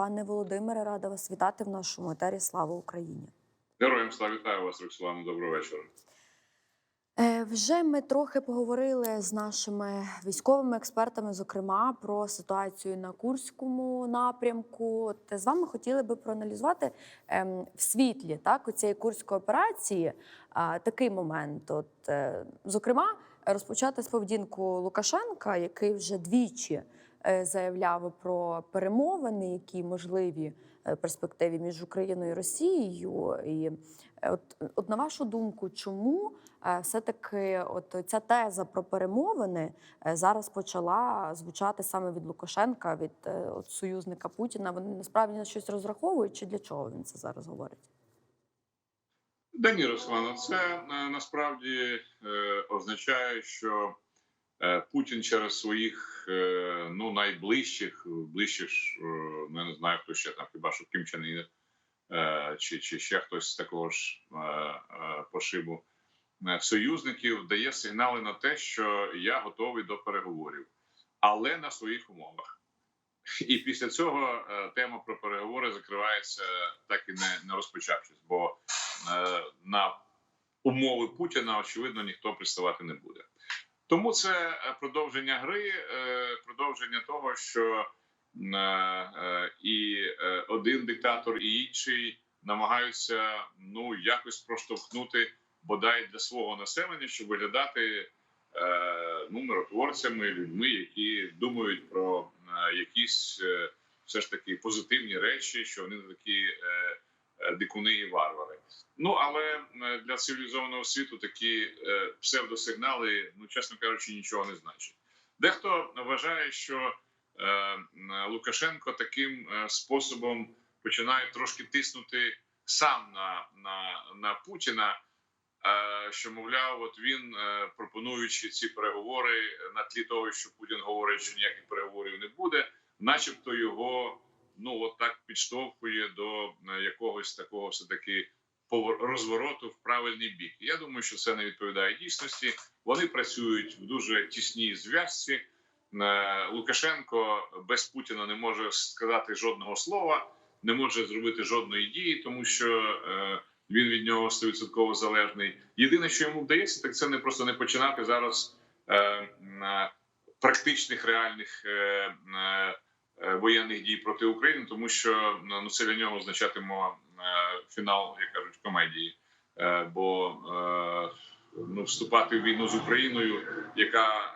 Пане Володимире, рада вас вітати в нашому етері. Слава Україні! Героям слава вітаю вас, Роксолана. Доброго вечора. Е, Вже ми трохи поговорили з нашими військовими експертами, зокрема про ситуацію на Курському напрямку. От з вами хотіли би проаналізувати ем, в світлі так оцієї курської операції такий момент. От, е, зокрема, розпочати з поведінку Лукашенка, який вже двічі е, заявляв про перемовини, які можливі е, в перспективі між Україною і Росією. І е, от, от на вашу думку, чому е, все-таки от ця теза про перемовини е, зараз почала звучати саме від Лукашенка, від е, от, союзника Путіна? Вони насправді на щось розраховують, чи для чого він це зараз говорить? Да ні, Руслана, це е, насправді е, означає, що е, Путін через своїх е, ну найближчих, ближчих, е, ну не знаю, хто ще там, хіба що Кім Чен Ін, е, чи, чи ще хтось з такого ж е, е, пошибу е, союзників дає сигнали на те, що я готовий до переговорів, але на своїх умовах. І після цього е, тема про переговори закривається так і не, не розпочавшись, бо е, на умови Путіна очевидно ніхто приставати не буде. Тому це е, продовження гри, е, продовження того, що е, і один диктатор, і інший намагаються ну якось проштовхнути бодай для свого населення, щоб виглядати ну, миротворцями, людьми, які думають про якісь все ж таки позитивні речі, що вони такі дикуни і варвари. Ну але е, для цивілізованого світу такі е, псевдосигнали, ну чесно кажучи, нічого не значать. Дехто вважає, що е, Лукашенко таким е, способом починає трошки тиснути сам на, на, на Путіна. Е, що мовляв, от він е, пропонуючи ці переговори на тлі того, що Путін говорить, що ніяких переговорів не буде, начебто його ну от так підштовхує до е, якогось такого все таки розвороту в правильний бік. Я думаю, що це не відповідає дійсності. Вони працюють в дуже тісній зв'язці. Е, Лукашенко без Путіна не може сказати жодного слова, не може зробити жодної дії, тому що е, він від нього 100% залежний. Єдине, що йому вдається, так це не просто не починати зараз практичних реальних воєнних дій проти України, тому що ну це для нього означатиме е, фінал, як кажуть, комедії. Е, бо е, ну, вступати в війну з Україною, яка е,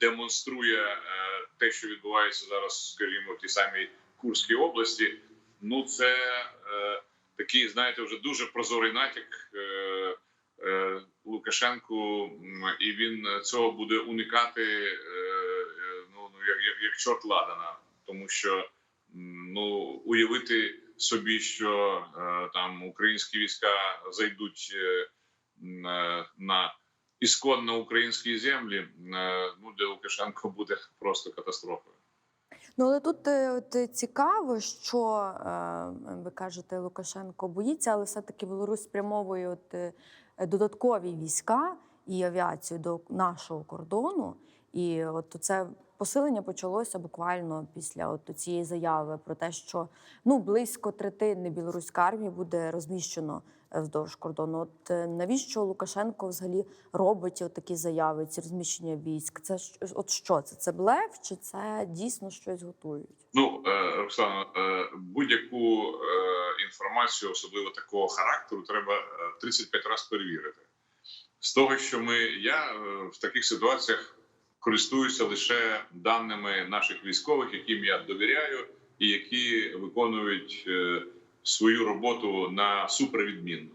демонструє е, те, що відбувається зараз, скажімо, в тій самій Курській області. Ну це е, такий, знаєте, вже дуже прозорий натяк е, е, Лукашенку, і він цього буде уникати е, е, ну, ну, як, як, чорт ладана, тому що ну уявити собі, що е, там українські війська зайдуть е, м, е, на ісконно українські землі, е, ну для Лукашенка буде просто катастрофою. Ну але тут е, от, е, цікаво, що е, ви кажете, Лукашенко боїться, але все-таки Білорусь спрямовує от, е, додаткові війська і авіацію до нашого кордону. І от це посилення почалося буквально після от цієї заяви про те, що ну близько третини білоруської армії буде розміщено е, вздовж кордону. От е, навіщо Лукашенко взагалі робить от такі заяви, ці розміщення військ? Це от що це? Це блеф, чи це дійсно щось готують? Ну, е, Роксана, е, будь-яку інформацію, особливо такого характеру, треба е, 35 разів перевірити. З того, що ми я в таких ситуаціях користуюся лише даними наших військових, яким я довіряю, і які виконують е, свою роботу на супервідмінно.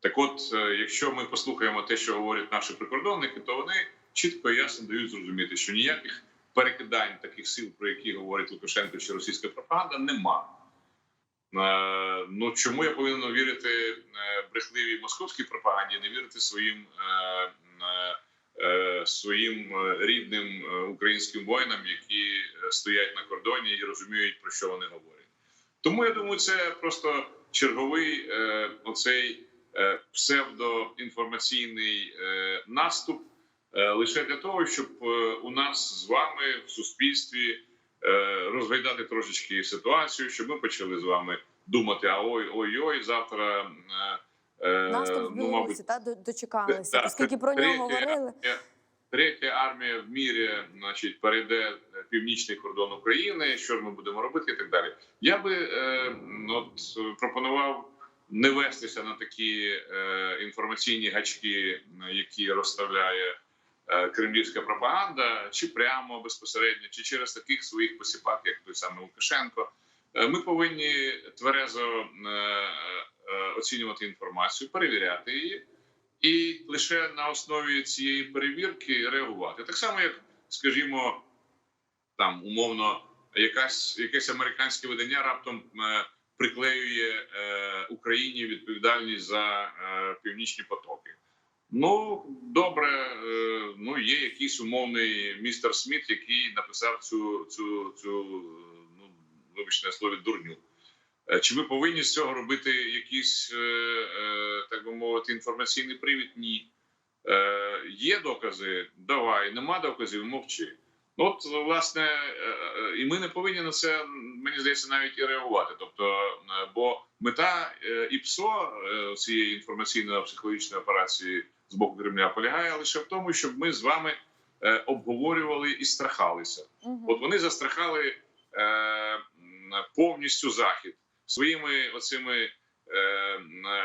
Так, от, е, якщо ми послухаємо те, що говорять наші прикордонники, то вони чітко і ясно дають зрозуміти, що ніяких перекидань таких сил, про які говорить Лукашенко чи російська пропаганда, нема. Е, ну чому я повинен вірити брехливій московській пропаганді, не вірити своїм своїм е, рідним е, українським воїнам, які е, стоять на кордоні і розуміють про що вони говорять. Тому я думаю, це просто черговий е, оцей е, псевдоінформаційний е, наступ е, лише для того, щоб е, у нас з вами в суспільстві е, розгойдати трошечки ситуацію, щоб ми почали з вами думати: а ой, ой, ой, завтра. Е, е, Наступ в ну, мабуть, та дочекалися. Так, Оскільки про третє, нього говорили. Третя армія в мірі, значить, перейде північний кордон України. Що ми будемо робити, і так далі. Я би е, от, пропонував не вестися на такі е, інформаційні гачки, які розставляє е, кремлівська пропаганда, чи прямо безпосередньо, чи через таких своїх посіпак, як той самий Лукашенко. Е, Ми повинні тверезо е, е, оцінювати інформацію, перевіряти її і лише на основі цієї перевірки реагувати. Так само, як, скажімо, там умовно, якась якесь американське видання раптом е, приклеює е, Україні відповідальність за е, північні потоки. Ну добре, е, ну є якийсь умовний містер Сміт, який написав цю цю цю ну вибачте слові дурню. Е, Чи ми повинні з цього робити якийсь, е, е, так би мовити, інформаційний привід? Ні. Є докази, давай, нема доказів, мовчи. Ну, От, власне, і ми не повинні на це, мені здається, навіть і реагувати. Тобто, бо мета ІПСО е, цієї інформаційно-психологічної операції з боку Кремля полягає лише в тому, щоб ми з вами обговорювали і страхалися. От вони застрахали повністю захід своїми оцими е,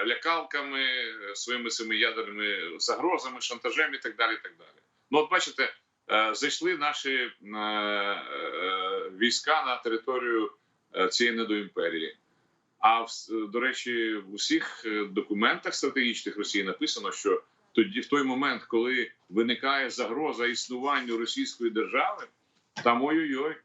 лякалками, е, своїми цими ядерними загрозами, шантажем і так далі. і так далі. Ну, от бачите, е, зайшли наші війська на територію цієї недоімперії. А в, до речі, в усіх документах стратегічних Росії написано, що тоді, в той момент, коли виникає загроза існуванню російської держави, там ой-ой-ой.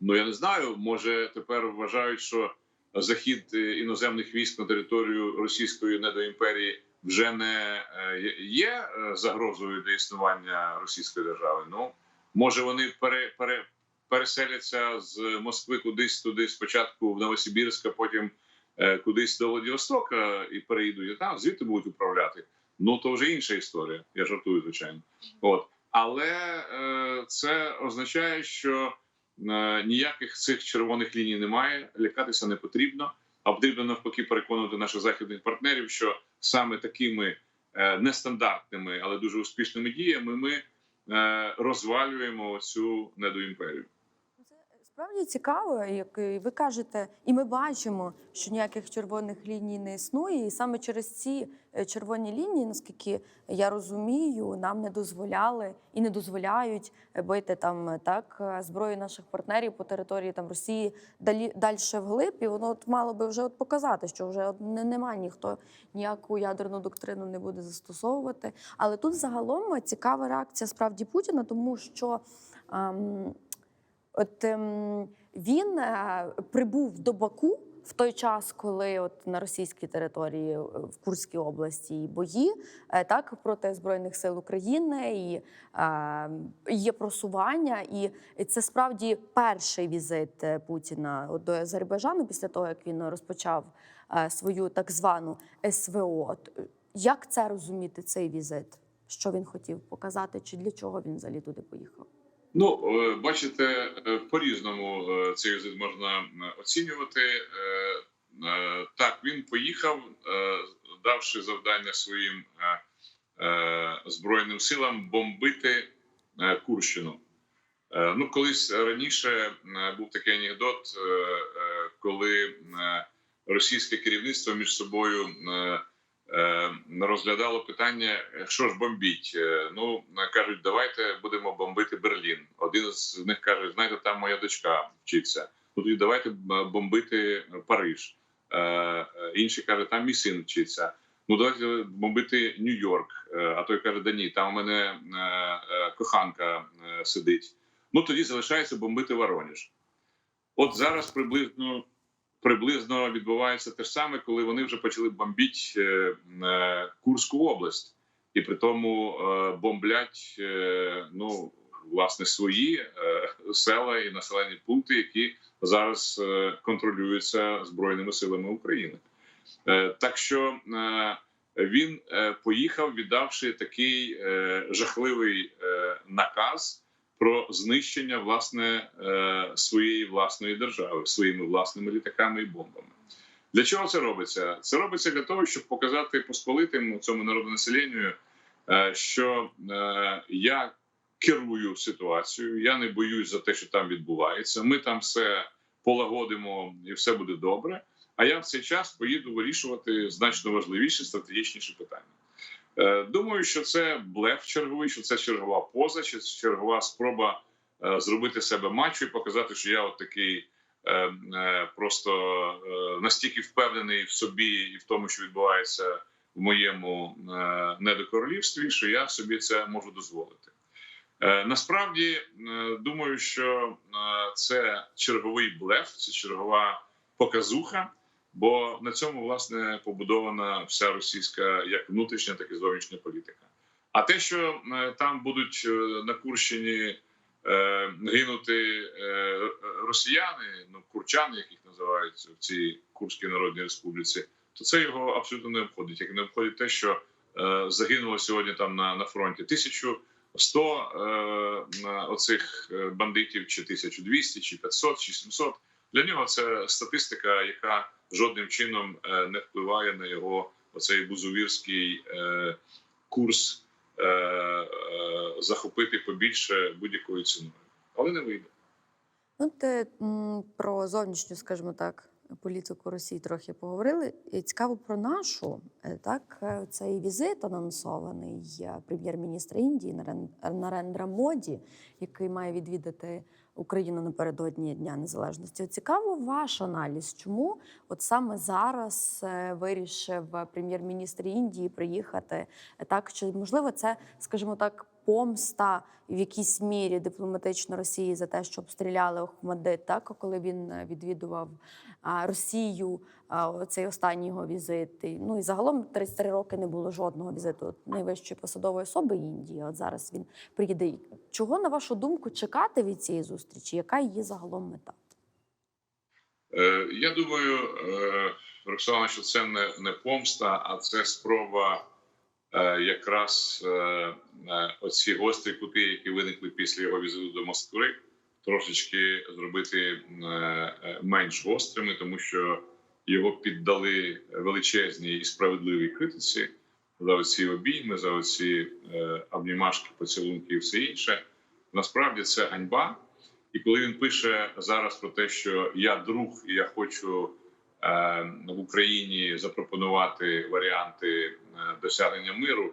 Ну я не знаю. Може тепер вважають, що захід е, іноземних військ на територію російської недоімперії вже не е, є е, загрозою для існування російської держави. Ну може вони пере, пере, переселяться з Москви кудись туди спочатку в Новосибірськ, а потім кудись до Владивостока і переїдуть там, звідти будуть управляти. Ну то вже інша історія. Я жартую, звичайно. От але е, це означає, що ніяких цих червоних ліній немає. Лякатися не потрібно. А потрібно навпаки переконувати наших західних партнерів, що саме такими е, нестандартними, але дуже успішними діями ми е, розвалюємо цю недоімперію. Це справді цікаво, як ви кажете, і ми бачимо, що ніяких червоних ліній не існує, і саме через ці е, червоні лінії, наскільки я розумію, нам не дозволяли і не дозволяють бити там е, так е, зброю наших партнерів по території там Росії далі далі вглиб. І воно от мало би вже от показати, що вже от не немає ніхто ніяку ядерну доктрину не буде застосовувати. Але тут загалом цікава реакція справді Путіна, тому що. ем, От ем, він е, прибув до Баку в той час, коли от на російській території е, в Курській області і бої е, так проти збройних сил України і е, є просування, і це справді перший візит Путіна до Азербайджану після того, як він розпочав свою так звану СВО. От, як це розуміти цей візит? Що він хотів показати, чи для чого він взагалі туди поїхав? Ну, е, бачите, е, по-різному е, цей візит можна оцінювати. Так, він поїхав, давши завдання своїм збройним силам бомбити Курщину. Ну, колись раніше був такий анекдот, коли російське керівництво між собою розглядало питання, що ж бомбіть. Е, Ну кажуть, давайте будемо бомбити Берлін. Один з них каже: знаєте, там моя дочка вчиться. Ну тоді давайте бомбити Париж. Е, е, Інший каже, там мій син вчиться. Ну давайте бомбити Нью-Йорк. Е, А той каже, да ні, там у мене е, е, коханка е, сидить. Ну тоді залишається бомбити Воронеж. От зараз приблизно приблизно відбувається те ж саме, коли вони вже почали бомбити е, е, Курську область, і при тому е, бомблять ну власне свої села і населені пункти, які зараз контролюються збройними силами України. Так що він поїхав, віддавши такий жахливий наказ про знищення власне е, своєї власної держави своїми власними літаками і бомбами. Для чого це робиться? Це робиться для того, щоб показати посполитим цьому народонаселенню, е, що е, я керую ситуацією, я не боюсь за те, що там відбувається. Ми там все полагодимо і все буде добре. А я в цей час поїду вирішувати значно важливіші стратегічніші питання. Е, Думаю, що це блеф черговий, що це чергова поза, чи чергова спроба е, зробити себе мачо і показати, що я от такий е, просто настільки впевнений в собі і в тому, що відбувається в моєму недокоролівстві, що я собі це можу дозволити. Насправді думаю, що це черговий блеф, це чергова показуха. Бо на цьому власне побудована вся російська як внутрішня, так і зовнішня політика. А те, що е, там будуть е, на Курщині е, гинути росіяни, ну курчани, яких називають в цій Курській Народній Республіці, то це його абсолютно не обходить. Як не обходить те, що загинуло сьогодні там на, на фронті 1100 е, оцих бандитів, чи 1200, чи 500, чи 700. Для нього це статистика, яка жодним чином е, не впливає на його оцей бузовірський е, курс е, захопити побільше будь-якою ціною, але не вийде. Ну, те, про зовнішню, скажімо так, політику Росії трохи поговорили. І цікаво про нашу. Так, цей візит анонсований прем'єр-міністра Індії Нарен- Нарендра Моді, який має відвідати Україну напередодні Дня Незалежності. Цікаво ваш аналіз, чому от саме зараз е, вирішив прем'єр-міністр Індії приїхати е, так, чи можливо це, скажімо так, помста в якійсь мірі дипломатично Росії за те, що обстріляли Охмадит, так коли він е, відвідував Росію, цей останній його візит. Ну і загалом 33 роки не було жодного візиту найвищої посадової особи Індії. От зараз він приїде. Чого на вашу думку чекати від цієї зустрічі? Яка її загалом мета? Е, Я думаю, е, Роксолана, що це не, помста, а це спроба якраз е, е, оці гострі кути, які виникли після його візиту до Москви, трошечки зробити е, е, менш гострими, тому що його піддали величезній і справедливій критиці за оці обійми, за оці е, обнімашки, поцілунки і все інше. Насправді це ганьба. І коли він пише зараз про те, що я друг, і я хочу е, в Україні запропонувати варіанти е, досягнення миру,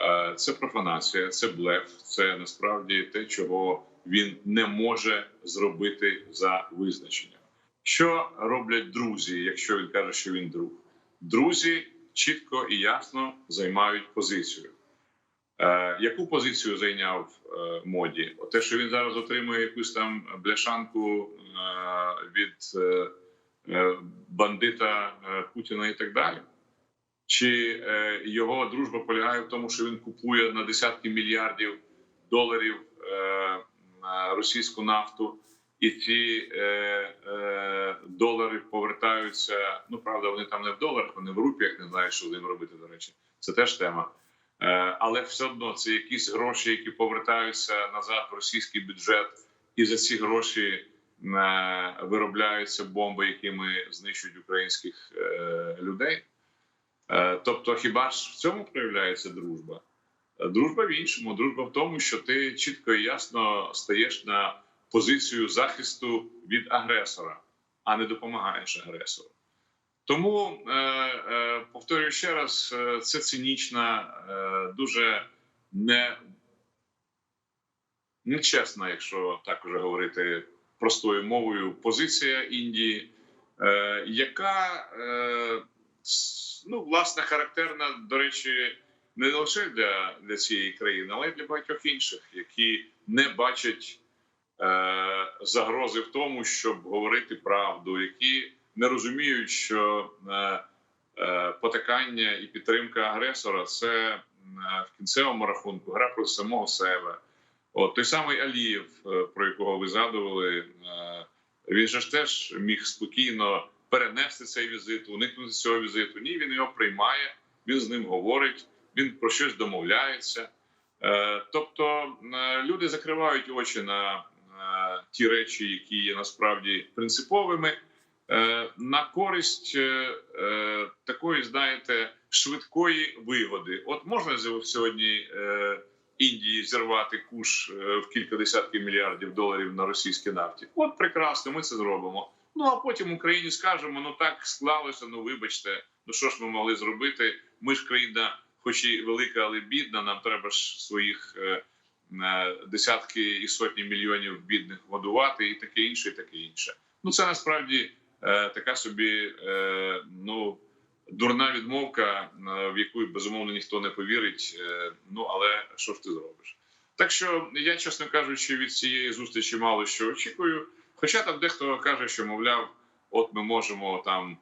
е, це профанація, це блеф, це насправді те, чого він не може зробити за визначенням. Що роблять друзі, якщо він каже, що він друг? Друзі чітко і ясно займають позицію. Е, яку позицію зайняв е, моді? Те, що він зараз отримує якусь там бляшанку е, від е, бандита е, Путіна і так далі? Чи е, його дружба полягає в тому, що він купує на десятки мільярдів доларів е, російську нафту, і ці е, е, долари повертаються? Ну правда, вони там не в доларах, вони в рупіях, не знаю, що з ним робити. До речі, це теж тема. Е, але все одно це якісь гроші, які повертаються назад в російський бюджет, і за ці гроші е, виробляються бомби, якими знищують українських е, людей. Е, Тобто, хіба ж в цьому проявляється дружба? Е, Дружба в іншому. Дружба в тому, що ти чітко і ясно стаєш на позицію захисту від агресора, а не допомагаєш агресору. Тому е, е, повторюю ще раз: е, це цинічна, е, дуже не, нечесна, якщо так уже говорити простою мовою, позиція Індії, е, яка е, ну, власне характерна, до речі, не лише для, для цієї країни, але й для багатьох інших, які не бачать е, загрози в тому, щоб говорити правду, які не розуміють, що е, е, потакання і підтримка агресора це е, в кінцевому рахунку гра про самого себе. От той самий Алієв, е, про якого ви згадували, е, він же ж теж міг спокійно перенести цей візит, уникнути цього візиту. Ні, він його приймає, він з ним говорить, він про щось домовляється. Е, Тобто люди закривають очі на ті речі, які є насправді принциповими, на користь такої, знаєте, швидкої вигоди. От можна сьогодні Індії зірвати куш е, в кілька десятків мільярдів доларів на російській нафті. От прекрасно, ми це зробимо. Ну а потім Україні скажемо: ну так склалося. Ну вибачте, ну що ж ми могли зробити? Ми ж країна, хоч і велика, але бідна. Нам треба ж своїх е, десятки і сотні мільйонів бідних годувати, і таке інше, і таке інше. Ну це насправді е, така собі е, ну дурна відмовка, е, в яку безумовно ніхто не повірить. Е, ну але що ж ти зробиш? Так що я, чесно кажучи, від цієї зустрічі мало що очікую. Хоча там дехто каже, що мовляв, от ми можемо там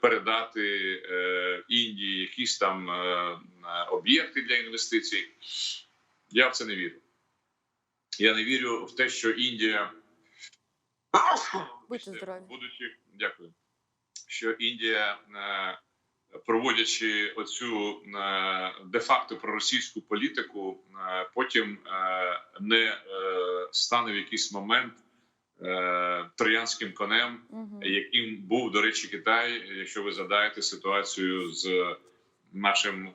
передати е, Індії якісь там е, е, об'єкти для інвестицій. Я в це не вірю. Я не вірю в те, що Індія Будьте здорові. будучи, дякую, що Індія, е, проводячи оцю е, де-факто проросійську політику, е, потім не стане в якийсь момент троянським конем, яким був, до речі, Китай, якщо ви задаєте ситуацію з нашим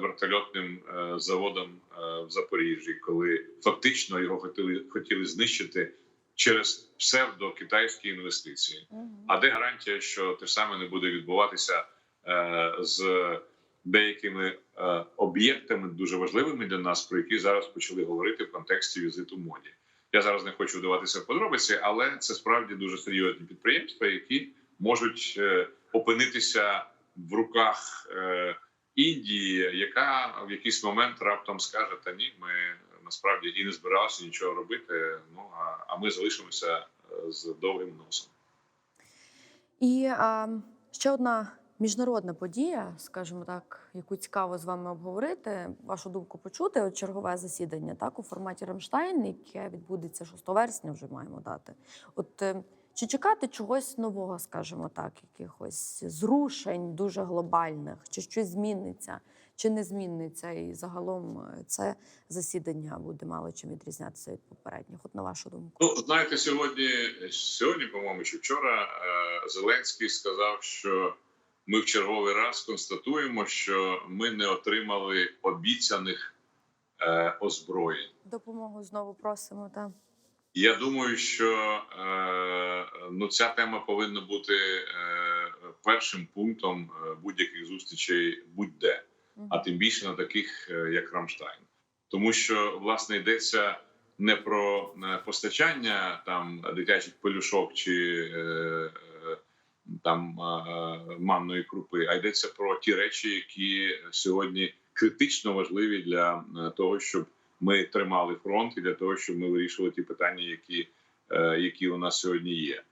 вертольотним заводом в Запоріжжі, коли фактично його хотіли хотіли знищити через псевдо-китайські інвестиції. А де гарантія, що те ж саме не буде відбуватися е, з деякими е, об'єктами дуже важливими для нас, про які зараз почали говорити в контексті візиту моді? Я зараз не хочу вдаватися в подробиці, але це справді дуже серйозні підприємства, які можуть е, опинитися в руках е, Індії, яка в якийсь момент раптом скаже: Та ні, ми насправді і не збиралися нічого робити. Ну а, а ми залишимося е, з довгим носом. І а, ще одна міжнародна подія, скажімо так, яку цікаво з вами обговорити, вашу думку почути. От чергове засідання так у форматі Рамштайн, яке відбудеться 6 вересня, вже маємо дати. От е, чи чекати чогось нового, скажімо так, якихось зрушень дуже глобальних, чи щось зміниться, чи не зміниться, і загалом е, це засідання буде мало чим відрізнятися від попередніх. От на вашу думку. Ну знаєте, сьогодні, сьогодні, по-моєму, чи вчора е, Зеленський сказав, що ми в черговий раз констатуємо, що ми не отримали обіцяних е, озброєнь. Допомогу знову просимо. Та Я думаю, що е, ну ця тема повинна бути е, першим пунктом е, будь-яких зустрічей будь-де, а тим більше на таких, е, як Рамштайн, тому що власне йдеться не про е, постачання там дитячих пелюшок чи е, там манної крупи, а йдеться про ті речі, які сьогодні критично важливі для того, щоб ми тримали фронт і для того, щоб ми вирішували ті питання, які, які у нас сьогодні є.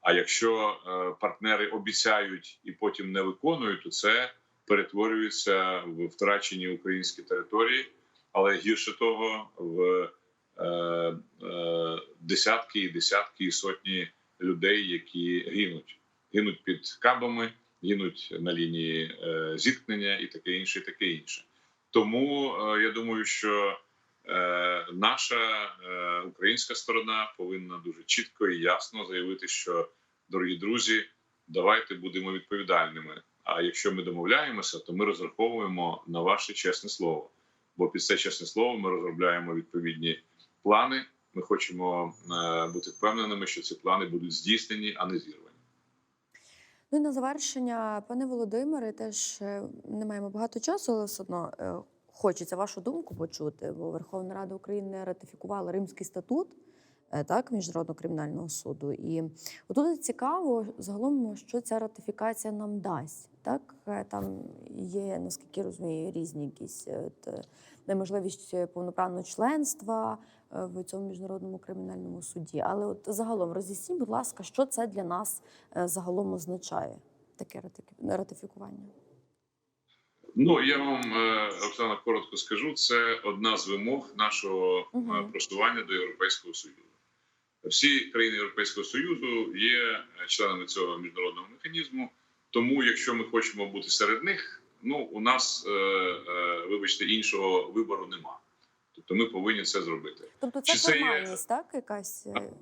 А якщо партнери обіцяють і потім не виконують, то це перетворюється в втрачені українські території, але гірше того, в е, е, десятки і десятки і сотні людей, які гинуть, гинуть під кабами, гинуть на лінії е, зіткнення і таке інше, і таке інше. Тому е, я думаю, що е, наша е, українська сторона повинна дуже чітко і ясно заявити, що дорогі друзі, давайте будемо відповідальними. А якщо ми домовляємося, то ми розраховуємо на ваше чесне слово. Бо під це чесне слово ми розробляємо відповідні плани. Ми хочемо е, бути впевненими, що ці плани будуть здійснені, а не зірвані. Ну і на завершення, пане Володимире, теж е, не маємо багато часу, але все одно е, хочеться вашу думку почути. Бо Верховна Рада України ратифікувала Римський статут так, Міжнародного кримінального суду. І отут цікаво загалом, що ця ратифікація нам дасть. Так, Е, там є, наскільки розумію, різні якісь е, от, е, неможливість повноправного членства е, в цьому міжнародному кримінальному суді. Але от загалом роз'ясніть, будь ласка, що це для нас е, загалом означає таке ратифі- ратифікування? Ну я вам е, Оксана коротко скажу. Це одна з вимог нашого е, Мгм. просування до Європейського союзу. Всі країни Європейського союзу є членами цього міжнародного механізму. Тому, якщо ми хочемо бути серед них, ну у нас, е, е, вибачте, іншого вибору нема. Тобто ми повинні це зробити. Тобто це Чи це є- формальність, так? Якась е,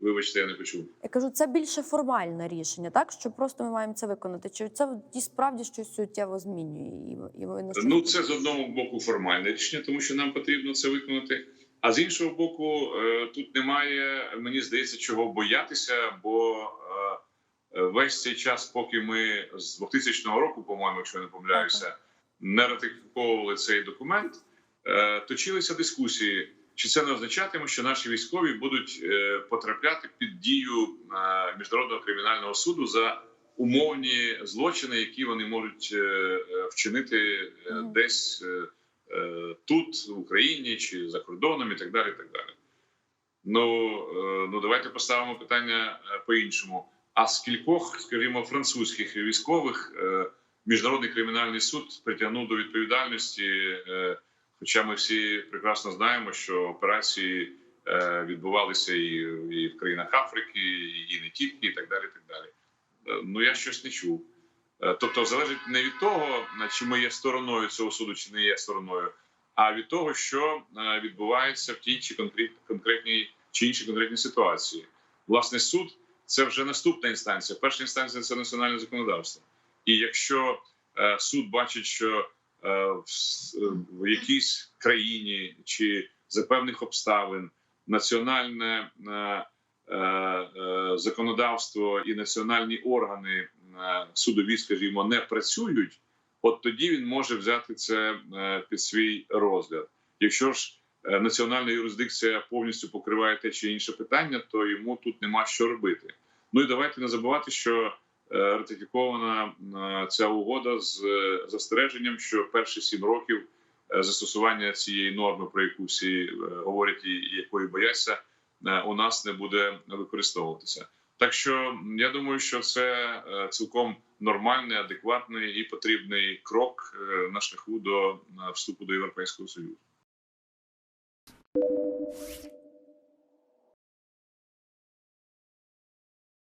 Вибачте, я не почув. я кажу, це більше формальне рішення, так? Що просто ми маємо це виконати. Чи це справді щось суттєво змінює? І, і ви Ну, це з одного боку формальне рішення, тому що нам потрібно це виконати. А з іншого боку, е, тут немає, мені здається, чого боятися, бо е, весь цей час, поки ми з 2000 року, по-моєму, якщо я не помиляюся, не ратифіковували цей документ, е, точилися дискусії. Чи це не означатиме, що наші військові будуть потрапляти під дію міжнародного кримінального суду за умовні злочини, які вони можуть вчинити десь тут, в Україні чи за кордоном, і так далі. І так далі. Ну, е, ну давайте поставимо питання е, по-іншому. А скількох, скажімо, французьких військових е, міжнародний кримінальний суд притягнув до відповідальності? е, Хоча ми всі прекрасно знаємо, що операції е, відбувалися і, і в країнах Африки, і не тільки, і так далі. І так далі. Е, Ну я щось не чув. Е, Тобто, залежить не від того, чи ми є стороною цього суду, чи не є стороною, а від того, що е, відбувається в тій чи конкрет- конкретній чи іншій конкретній ситуації. Власне, суд це вже наступна інстанція. Перша інстанція це національне законодавство. І якщо е, суд бачить, що в, якійсь країні чи за певних обставин національне законодавство і національні органи судові, скажімо, не працюють, от тоді він може взяти це е, під свій розгляд. Якщо ж е, національна юрисдикція повністю покриває те чи інше питання, то йому тут нема що робити. Ну і давайте не забувати, що е, ратифікована е, ця угода з е, застереженням, що перші сім років е, застосування цієї норми, про яку всі е, говорять і якої бояться, е, у нас не буде використовуватися. Так що я думаю, що це е, цілком нормальний, адекватний і потрібний крок е, на шляху до е, вступу до Європейського Союзу.